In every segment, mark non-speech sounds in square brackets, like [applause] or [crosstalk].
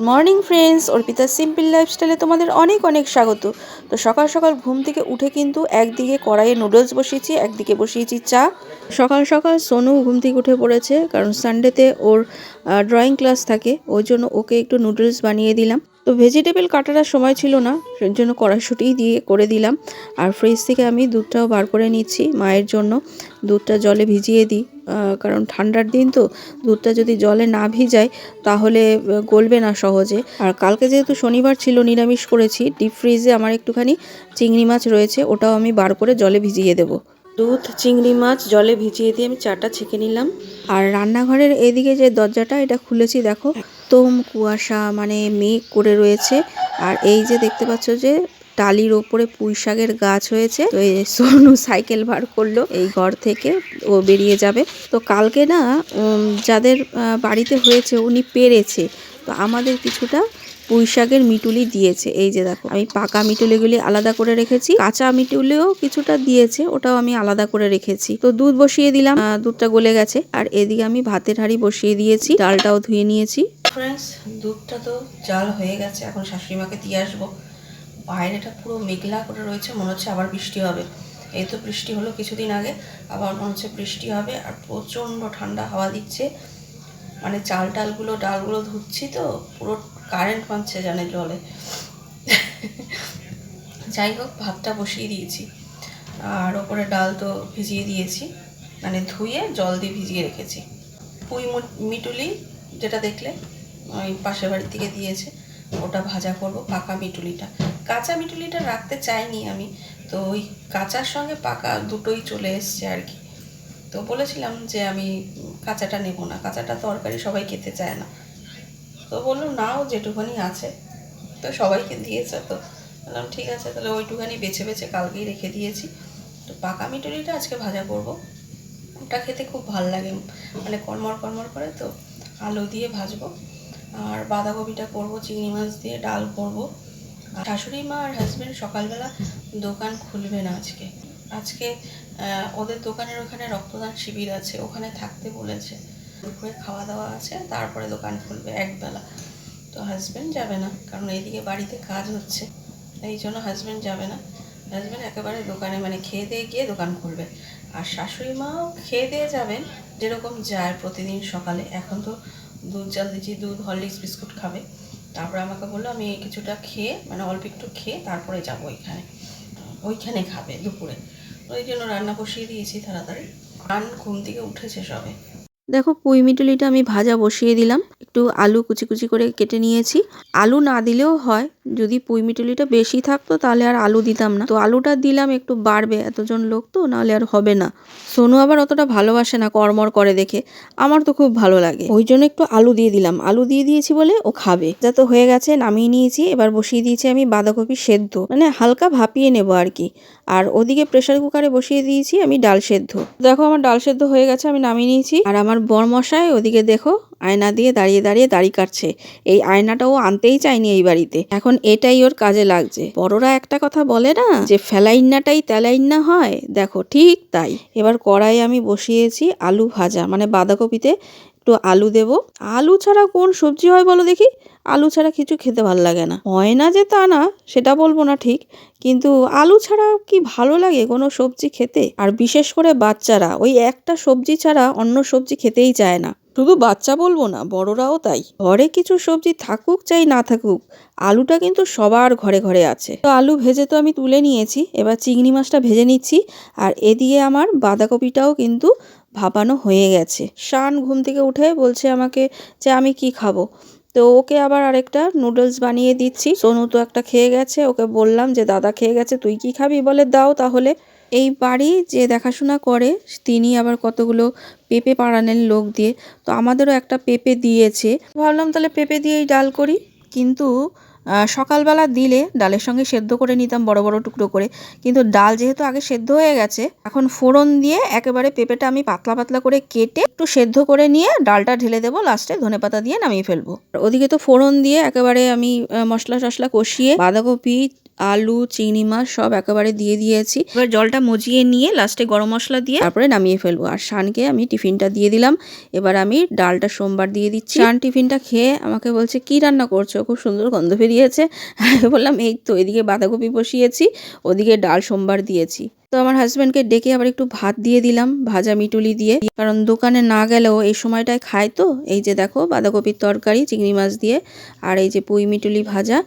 Morning friends Arpita simple লাইফস্টাইলে তোমাদের অনেক অনেক স্বাগত। তো সকাল সকাল ঘুম থেকে উঠে কিন্তু একদিকে কড়াইয়ে নুডলস বসিয়েছি, একদিকে বসিয়েছি চা। সকাল সকাল সোনু ঘুম থেকে উঠে পড়েছে, কারণ সানডেতে ওর ড্রয়িং ক্লাস থাকে, ওই জন্য ওকে একটু নুডলস বানিয়ে দিলাম। তো ভেজিটেবল কাটার সময় ছিল না, সেই জন্য কড়াইশুঁটিই দিয়ে করে দিলাম। আর ফ্রিজ থেকে আমি দুধটাও বার করে নিচ্ছি, মায়ের জন্য। দুধটা জলে ভিজিয়ে দিই। কারণ ঠান্ডার দিন তো দুধটা যদি জলে না ভিজায় তাহলে গলবে না সহজে। আর কালকে যেহেতু শনিবার ছিল নিরামিষ করেছি ডিপ ফ্রিজে আমার একটুখানি চিংড়ি মাছ রয়েছে ওটাও আমি বার করে জলে ভিজিয়ে দেবো। দুধ চিংড়ি মাছ জলে ভিজিয়ে দিয়ে আমি চাটা ছেঁকে নিলাম। আর রান্নাঘরের এদিকে যে দরজাটা এটা খুলেছি দেখো একদম কুয়াশা মানে মেঘ করে রয়েছে। আর এই যে দেখতে পাচ্ছ যে টালির ওপরে পুঁই শাকের গাছ হয়েছে। তো সোনু সাইকেল বার করল এই ঘর থেকে, ও বেরিয়ে যাবে। তো কালকে না যাদের বাড়িতে হয়েছে উনি পেরেছে। তো আমাদের কিছুটা পুঁই শাকের মিটুলি দিয়েছে। এই যে দেখো, আমি পাকা মিটুলিগুলি আলাদা করে রেখেছি। কাঁচা মিটুলিও কিছুটা দিয়েছে, ওটাও আমি আলাদা করে রেখেছি। তো দুধ বসিয়ে দিলাম দুধটা গলে গেছে। আর এদিকে আমি ভাতের হাঁড়ি বসিয়ে দিয়েছি, ডালটাও ধুয়ে নিয়েছি। ফ্রেন্ডস দুধটা তো জাল হয়ে গেছে, এখন শাশুড়ি মাকে দিয়ে আসব। বাইরেটা পুরো মেঘলা করে রয়েছে, মনে হচ্ছে আবার বৃষ্টি হবে। এই তো বৃষ্টি হলো কিছুদিন আগে, আবার মনে হচ্ছে বৃষ্টি হবে আর প্রচণ্ড ঠান্ডা হাওয়া দিচ্ছে। মানে চাল টালগুলো, ডালগুলো ধুচ্ছি তো, পুরো কারেন্ট মারছে জানে জলে। যাই হোক, ভাতটা বসিয়ে দিয়েছি। আর ওপরে ডাল তো ভিজিয়ে দিয়েছি মানে ধুয়ে জল দিয়ে ভিজিয়ে রেখেছি। পুঁই মিটুলি যেটা দেখলে, ওই পাশের বাড়ির থেকে দিয়েছে, ওটা ভাজা করব, পাকা মিটুলিটা। কাঁচা মিটুলিটা রাখতে চাইনি আমি। তো ওই কাঁচার সঙ্গে পাকা দুটোই চলে এসছে আর কি। তো বলেছিলাম যে আমি কাঁচাটা নেব না, কাঁচাটা তরকারি সবাই খেতে চায় না। তো বলল, নাও যেটুখানি আছে। তো সবাইকে দিয়েছে তো। বললাম, ঠিক আছে, তাহলে ওইটুখানি বেছে বেছে কালকেই রেখে দিয়েছি। তো পাকা মিটুলিটা আজকে ভাজা করব। ওটা খেতে খুব ভালো লাগে মানে কর্মর কর্মর করে তো। আলু দিয়ে ভাজবো। আর বাঁধাকপিটা করব, চিংড়ি মাছ দিয়ে, ডাল করব। শাশুড়ি মা আর হাজব্যান্ড সকালবেলা দোকান খুলবে না আজকে। আজকে ওদের দোকানের ওখানে রক্তদান শিবির আছে, ওখানে থাকতে বলেছে। দুপুরে খাওয়া দাওয়া আছে, তারপরে দোকান খুলবে একবেলা। তো হাজব্যান্ড যাবে না, কারণ এইদিকে বাড়িতে কাজ হচ্ছে। এই জন্য হাজব্যান্ড যাবে না। হাজব্যান্ড একেবারে দোকানে মানে খেয়ে দিয়ে গিয়ে দোকান খুলবে। আর শাশুড়ি মাও খেয়ে দিয়ে যাবেন, যেরকম যায় প্রতিদিন সকালে। এখন তো দুধ জাল দিচ্ছি, দুধ, হরলিক্স, বিস্কুট খাবে। তারপরে আমাকে বলল, আমি কিছুটা খেয়ে মানে অল্প একটু খেয়ে তারপরে যাব ওইখানে ওইখানে খাবে দুপুরে। ওই জন্য রান্না বসিয়ে দিয়েছি তাড়াতাড়ি। রান ঘুম থেকে উঠেছে সবে। দেখো পুঁই মিটুলিটা আমি ভাজা বসিয়ে দিলাম। একটু আলু কুচি কুচি করে কেটে নিয়েছি। আলু না দিলেও হয়, যদি পুঁই মিটুলিটা বেশি থাকতো তাহলে আর আলু দিতাম না। তো আলুটা দিলাম একটু বাড়বে এতজন লোক তো, নাহলে আর হবে না। সোনু আবার অতটা ভালোবাসে না কর্মর করে দেখে। আমার তো খুব ভালো লাগে। ওই জন্য একটু আলু দিয়ে দিলাম। আলু দিয়ে দিয়েছি বলে ও খাবে। যা তো হয়ে গেছে, নামিয়ে নিয়েছি। এবার বসিয়ে দিয়েছি আমি বাঁধাকপি সেদ্ধ। মানে হালকা ভাপিয়ে নেব আর কি। আর ওদিকে প্রেসার কুকারে বসিয়ে দিয়েছি আমি ডাল সেদ্ধ। দেখো আমার ডাল সেদ্ধ হয়ে গেছে, আমি নামিয়ে নিয়েছি। আর আমার বরমশাই ওদিকে দেখো, আয়না দিয়ে দাঁড়িয়ে দাঁড়িয়ে দাড়ি কাটছে। এই আয়নাটাও আনতেই চায়নি এই বাড়িতে। এখন এটাই ওর কাজে লাগছে। বড়রা একটা কথা বলে না, যে ফেলাইন্নাটাই তেলাইন্না হয়। দেখো ঠিক তাই। এবার কড়াই আমি বসিয়েছি আলু ভাজা মানে বাঁধাকপিতে একটু আলু দেব। আলু ছাড়া কোন সবজি হয় বলো দেখি? আলু ছাড়া কিছু খেতে ভালো লাগে না। হয় না যে তা না, সেটা বলব না ঠিক। কিন্তু আলু ছাড়া কি ভালো লাগে কোনো সবজি খেতে? আর বিশেষ করে বাচ্চারা, ওই একটা সবজি ছাড়া অন্য সবজি খেতেই চায় না। শুধু বাচ্চা বলব না, বড়রাও তাই। ঘরে কিছু সবজি থাকুক চাই না থাকুক, আলুটা কিন্তু সবার ঘরে ঘরে আছে। তো আলু ভেজে তো আমি তুলে নিয়েছি, এবার চিংড়ি মাছটা ভেজে নিচ্ছি। আর এদিকে আমার বাঁধাকপিটাও কিন্তু ভাপানো হয়ে গেছে। শান ঘুম থেকে উঠে বলছে আমাকে যে আমি কি খাব। তো ওকে আবার আরেকটা নুডলস বানিয়ে দিচ্ছি। সোনু তো একটা খেয়ে গেছে। ওকে বললাম যে, দাদা খেয়ে গেছে, তুই কি খাবি? বলে, দাও তাহলে। এই বাড়ি যে দেখাশোনা করে, তিনি আবার কতগুলো পেঁপে পাড়ানের লোক দিয়ে, তো আমাদেরও একটা পেঁপে দিয়েছে। ভাবলাম তাহলে পেঁপে দিয়েই ডাল করি। কিন্তু সকালবেলা দিলে ডালের সঙ্গে সেদ্ধ করে নিতাম বড় বড় টুকরো করে। কিন্তু ডাল যেহেতু আগে সেদ্ধ হয়ে গেছে, এখন ফোড়ন দিয়ে একেবারে পেঁপেটা আমি পাতলা পাতলা করে কেটে একটু সেদ্ধ করে নিয়ে ডালটা ঢেলে দেবো, লাস্টে ধনে পাতা দিয়ে নামিয়ে ফেলব। ওদিকে তো ফোড়ন দিয়ে একেবারে আমি মশলা টশলা কষিয়ে বাঁধাকপি আলু, চিংড়ি মাছ সব একেবারে দিয়ে দিয়েছি। এবার জলটা মজিয়ে নিয়ে লাস্টে গরম মশলা দিয়ে তারপরে নামিয়ে ফেলব। আর শানকে আমি টিফিনটা দিয়ে দিলাম। এবার আমি ডালটা সোমবার দিয়ে দিচ্ছি। শান টিফিনটা খেয়ে আমাকে বলছে, কি রান্না করছ? খুব সুন্দর গন্ধ বেরিয়েছে। বললাম, এই তো, এদিকে বাঁধাকপি বসিয়েছি, ওদিকে ডাল সোমবার দিয়েছি। তো আমার হাজব্যান্ডকে ডেকে আবার একটু ভাত দিয়ে দিলাম, ভাজা মিটুলি দিয়ে। কারণ দোকানে না গেলেও এই সময়টায় খায় তো। এই যে দেখো, বাঁধাকপির তরকারি, চিংড়ি মাছ দিয়ে, আর এই যে পুঁই মিটুলি ভাজা,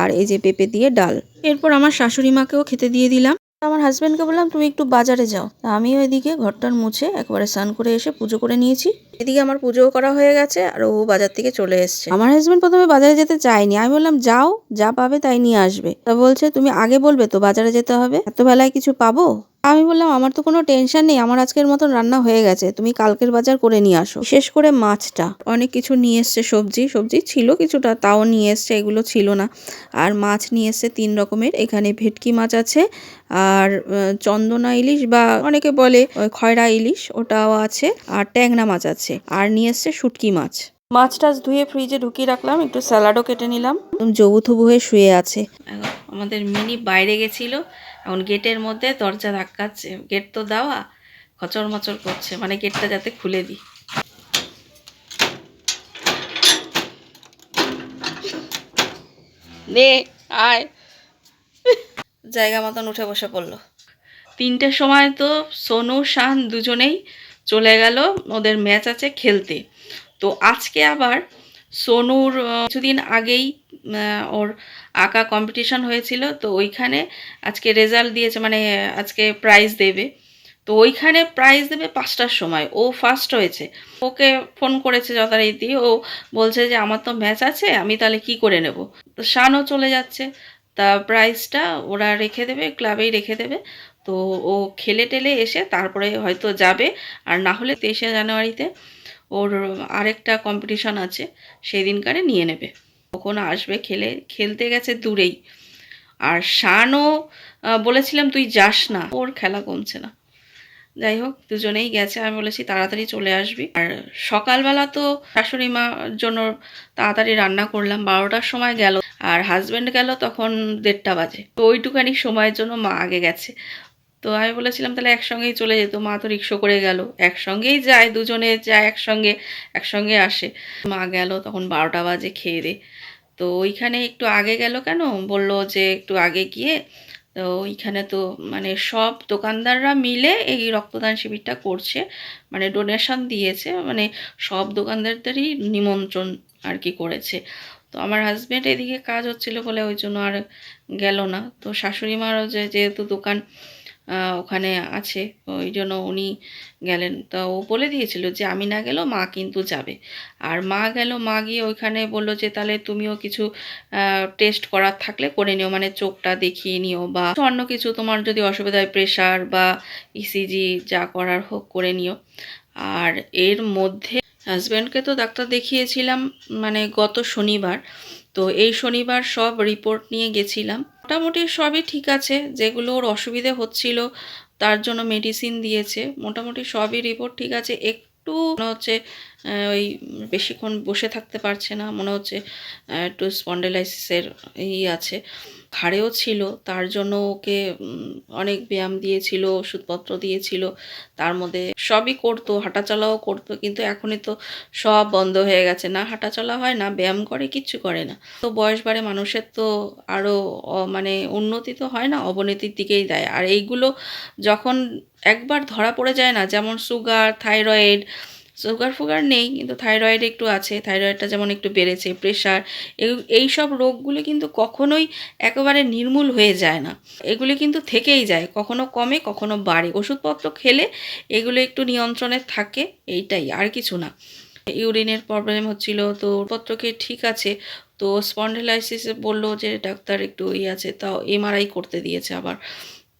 আর এই যে পেঁপে দিয়ে ডাল। এরপর আমার শাশুড়ি মাকেও খেতে দিয়ে দিলাম। আমার হাজব্যান্ডকে বললাম, তুমি একটু বাজারে যাও। তা আমি ওইদিকে ঘরটার মুছে একবারে স্নান করে এসে পুজো করে নিয়েছি। এদিকে আমার পুজোও করা হয়ে গেছে আর ও বাজার থেকে চলে এসছে। আমার হাজব্যান্ড প্রথমে বাজারে যেতে চায়নি। আমি বললাম, যাও, যা পাবে তাই নিয়ে আসবে। তা বলছে, তুমি আগে বলবে তো বাজারে যেতে হবে? এত বেলায় কিছু পাবো? আমি বললাম, আমার তো কোনো টেনশন নেই, আমার আজকের মতন রান্না হয়ে গেছে, তুমি কালকের বাজার করে নিয়ে আসো। বিশেষ করে মাছটা, অনেক কিছু নিয়ে এসছে, সবজি সবজি ছিল কিছুটা, তাও নিয়ে এসছে, এগুলো ছিল না। আর মাছ নিয়ে এসছে তিন রকমের, এখানে ভেটকি মাছ আছে, আর চন্দনা ইলিশ বা অনেকে বলে খয়রা ইলিশ, ওটাও আছে, আর ট্যাংরা মাছ আছে, আর নিয়ে এসছে শুটকি মাছ। মাছ টাছ ধুয়ে ফ্রিজে ঢুকিয়ে রাখলাম, একটু স্যালাডও কেটে নিলাম। যৌথুবু হয়ে শুয়ে আছে। আমাদের মিনি বাইরে গেছিল এখন গেটের মধ্যে দরজা ধাক্কাচ্ছে। গেট তো দেওয়া খচর মচর করছে। মানে গেটটা যাতে খুলে দিই। দে আয়। জায়গা মতন উঠে বসে পড়ল। তিনটের সময় তো সোনু শান দুজনেই চলে গেল। ওদের ম্যাচ আছে খেলতে। তো আজকে আবার সোনুর কিছুদিন আগেই ওর আঁকা কম্পিটিশন হয়েছিল, তো ওইখানে আজকে রেজাল্ট দিয়েছে মানে আজকে প্রাইজ দেবে। তো ওইখানে প্রাইজ দেবে পাঁচটার সময়, ও ফার্স্ট হয়েছে। ওকে ফোন করেছে যথারীতি, ও বলছে যে, আমার তো ম্যাচ আছে, আমি তাহলে কি করে নেব? তো শানও চলে যাচ্ছে, তা প্রাইজটা ওরা রেখে দেবে ক্লাবেই রেখে দেবে। তো ও খেলে টেলে এসে তারপরে হয়তো যাবে, আর না হলে তেইশে জানুয়ারিতে ওর আরেকটা কম্পিটিশন আছে সেই দিনকারে নিয়ে নেবে। কখন আসবে খেলে, খেলতে গেছে দূরেই। আর শানও বলেছিলাম তুই যাস না, ওর খেলা কমছে না। যাই হোক, দুজনেই গেছে, আমি বলেছি তাড়াতাড়ি চলে আসবি। আর সকালবেলা তো শাশুড়ি মার জন্য তাড়াতাড়ি রান্না করলাম, বারোটার সময় গেল। আর হাজব্যান্ড গেল তখন দেড়টা বাজে। তো ওইটুখানি সময়ের জন্য মা আগে গেছে। তো আমি বলেছিলাম, তাহলে একসঙ্গেই চলে যেত, মা তো রিক্সো করে গেল। একসঙ্গেই যায়, দুজনে যায় একসঙ্গে একসঙ্গে আসে। মা গেল, তখন বারোটা বাজে খেয়ে দে তো ওইখানে একটু আগে গেল কেন? বলল যে একটু আগে গিয়ে, তো ওইখানে তো মানে সব দোকানদাররা মিলে এই রক্তদান শিবিরটা করছে মানে ডোনেশন দিয়েছে মানে সব দোকানদারদেরই নিমন্ত্রণ আর কি করেছে। তো আমার হাজব্যান্ড এদিকে কাজ হচ্ছিল বলে ওই জন্য আর গেল না। তো শাশুড়ি মারও যেহেতু দোকান ওখানে আছে। ওই জন্য উনি গেলেন। তা ও বলে দিয়েছিল যে, আমি না গেলেও মা কিন্তু যাবে। আর মা গেল, মা গিয়ে ওইখানে বলল যে, তাহলে তুমিও কিছু টেস্ট করার থাকলে করে নিও। মানে চোখটা দেখিয়ে নিও বা অন্য কিছু তোমার যদি অসুবিধা হয় প্রেশার বা ইসিজি যা করার হোক করে নিও। আর এর মধ্যে হাজব্যান্ডকে তো ডাক্তার দেখিয়েছিলাম মানে গত শনিবার। তো এই শনিবার সব রিপোর্ট নিয়ে গেছিলাম। মোটামুটি সবই ঠিক আছে, যেগুলো ওর অসুবিধে হচ্ছিল তার জন্য মেডিসিন দিয়েছে, মোটামুটি সবই রিপোর্ট ঠিক আছে। একটু হচ্ছে ওই বেশিক্ষণ বসে থাকতে পারছে না। মনে হচ্ছে একটু স্পন্ডেলাইসিসের ই আছে। ঘাড়েও ছিল, তার জন্য ওকে অনেক ব্যায়াম দিয়েছিল, ওষুধপত্র দিয়েছিল। তার মধ্যে সবই করতো, হাঁটাচলাও করতো, কিন্তু এখনই তো সব বন্ধ হয়ে গেছে। না হাঁটাচলা হয়, না ব্যায়াম করে, কিচ্ছু করে না। তো বয়স বাড়ে, মানুষের তো আরও মানে উন্নতি তো হয় না, অবনতির দিকেই দেয়। আর এইগুলো যখন একবার ধরা পড়ে যায় না, যেমন সুগার, থাইরয়েড সুগার ফুগার নেই, কিন্তু থাইরয়েড একটু আছে, থাইরয়েডটা যেমন একটু বেড়েছে, প্রেশার এই সব রোগগুলি কিন্তু কখনোই একেবারে নির্মূল হয়ে যায় না। এগুলি কিন্তু থেকেই যায়, কখনো কমে, কখনো বাড়ে। ওষুধপত্র খেলে এগুলো একটু নিয়ন্ত্রণে থাকে, এইটাই, আর কিছু না। ইউরিনের প্রবলেম হচ্ছিল, তো পত্রকে ঠিক আছে, তো স্পন্ডেলাইসিসে বলল যে, ডাক্তার একটু ইয়ে আছে, তাও এমআরআই করতে দিয়েছে আবার।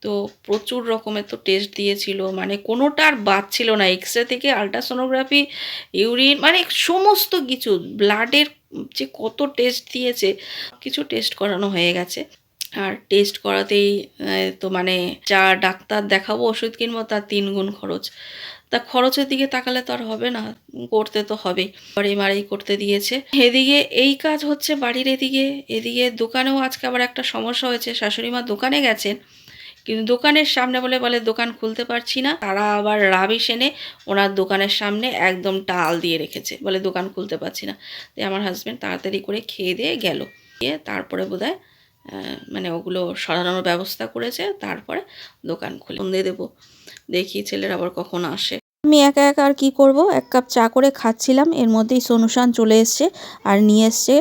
তো প্রচুর রকমের তো টেস্ট দিয়েছিল। মানে কোনোটা আর বাদ ছিল না। এক্স রে থেকে আলট্রাসোনোগ্রাফি ইউরিন মানে সমস্ত কিছু। ব্লাডের যে কত টেস্ট দিয়েছে কিছু টেস্ট করানো হয়ে গেছে। আর টেস্ট করাতেই তো মানে যা ডাক্তার দেখাবো ওষুধ কিনবো, তার তিন গুণ খরচ। তা খরচের দিকে তাকালে তো আর হবে না। করতে তো হবেই। বাড়ি মারাই করতে দিয়েছে। এদিকে এই কাজ হচ্ছে বাড়ির এদিকে। এদিকে দোকানেও আজকে আবার একটা সমস্যা হয়েছে। শাশুড়ি মা দোকানে গেছেন। কিন্তু দোকানের সামনে বলে বলে দোকান খুলতে পারছি না। তারা আবার রাবিশ এনে ওনার দোকানের সামনে একদম টাল দিয়ে রেখেছে। বলে দোকান খুলতে পারছি না। তাই আমার হাজব্যান্ড তাড়াতাড়ি করে খেয়ে দিয়ে গেল। গিয়ে তারপরে আহ, মানে ওগুলো সরানোর ব্যবস্থা করেছে। তারপরে দোকান খুলে সন্ধে দেবো। দেখি ছেলের আবার কখন আসে। আমি একা একা আর কী করব? এক কাপ চা করে খাচ্ছিলাম। এর মধ্যেই সোনুশান চলে এসছে আর নিয়ে এসছে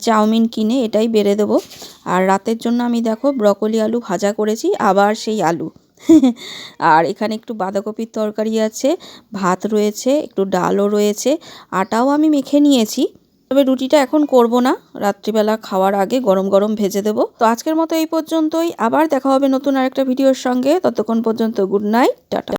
চাউমিন কিনে এটাই বেড়ে দেবো। আর রাতের জন্য আমি দেখো ব্রকলি আলু ভাজা করেছি, আবার সেই আলু। [laughs] আর এখানে একটু বাঁধাকপির তরকারি আছে, ভাত রয়েছে, একটু ডালও রয়েছে, আটাও আমি মেখে নিয়েছি। তবে রুটিটা এখন করব না, রাত্রিবেলা খাওয়ার আগে গরম গরম ভেজে দেবো। তো আজকের মতো এই পর্যন্তই, আবার দেখা হবে নতুন আরেকটা ভিডিওর সঙ্গে, ততক্ষণ পর্যন্ত গুড নাইট, টাটা।